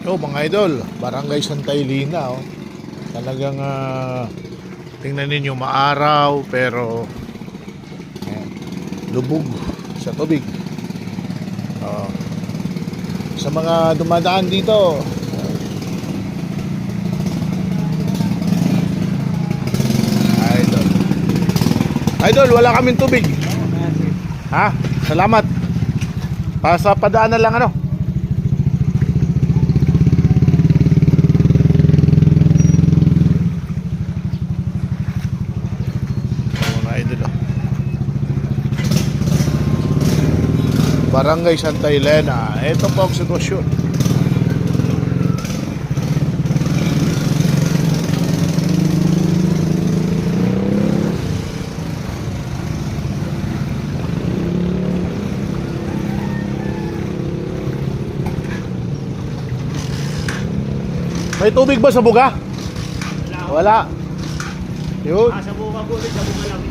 Yo, mga idol, Barangay Santa Elena, oh. Talagang ah, tingnan ninyo maaraw pero ayan, lubog sa tubig. Oh. Sa mga dumadaan dito, idol. Idol, wala kaming tubig. Ha? Salamat. Para sa padaanan lang ano. mga idol oh. Barangay Santa Elena ito po ang sitwasyon May tubig ba sa buga? Wala. Yun. Ah, sa buka po sa buka lang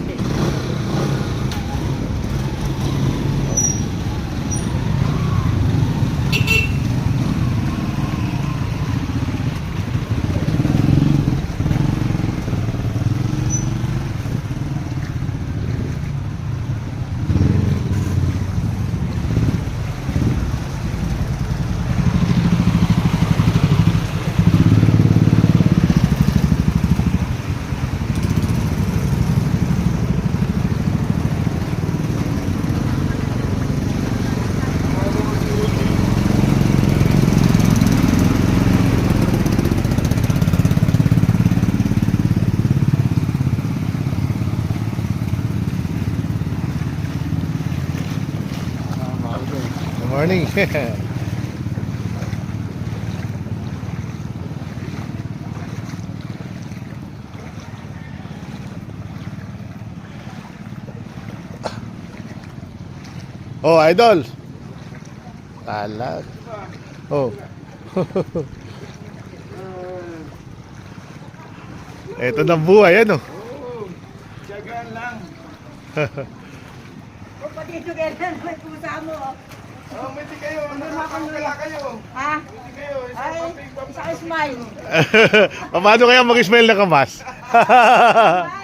Good morning. oh, idol. Talag. Oh. Ito na buhay, ano? Tiyagaan lang. O pati ito kailan may pusa mo. oh. Oh, di kayo. Nakakawala kayo. Ha? Hindi kayo. Ay, isa smile. Paano kaya mag-smile na kamas?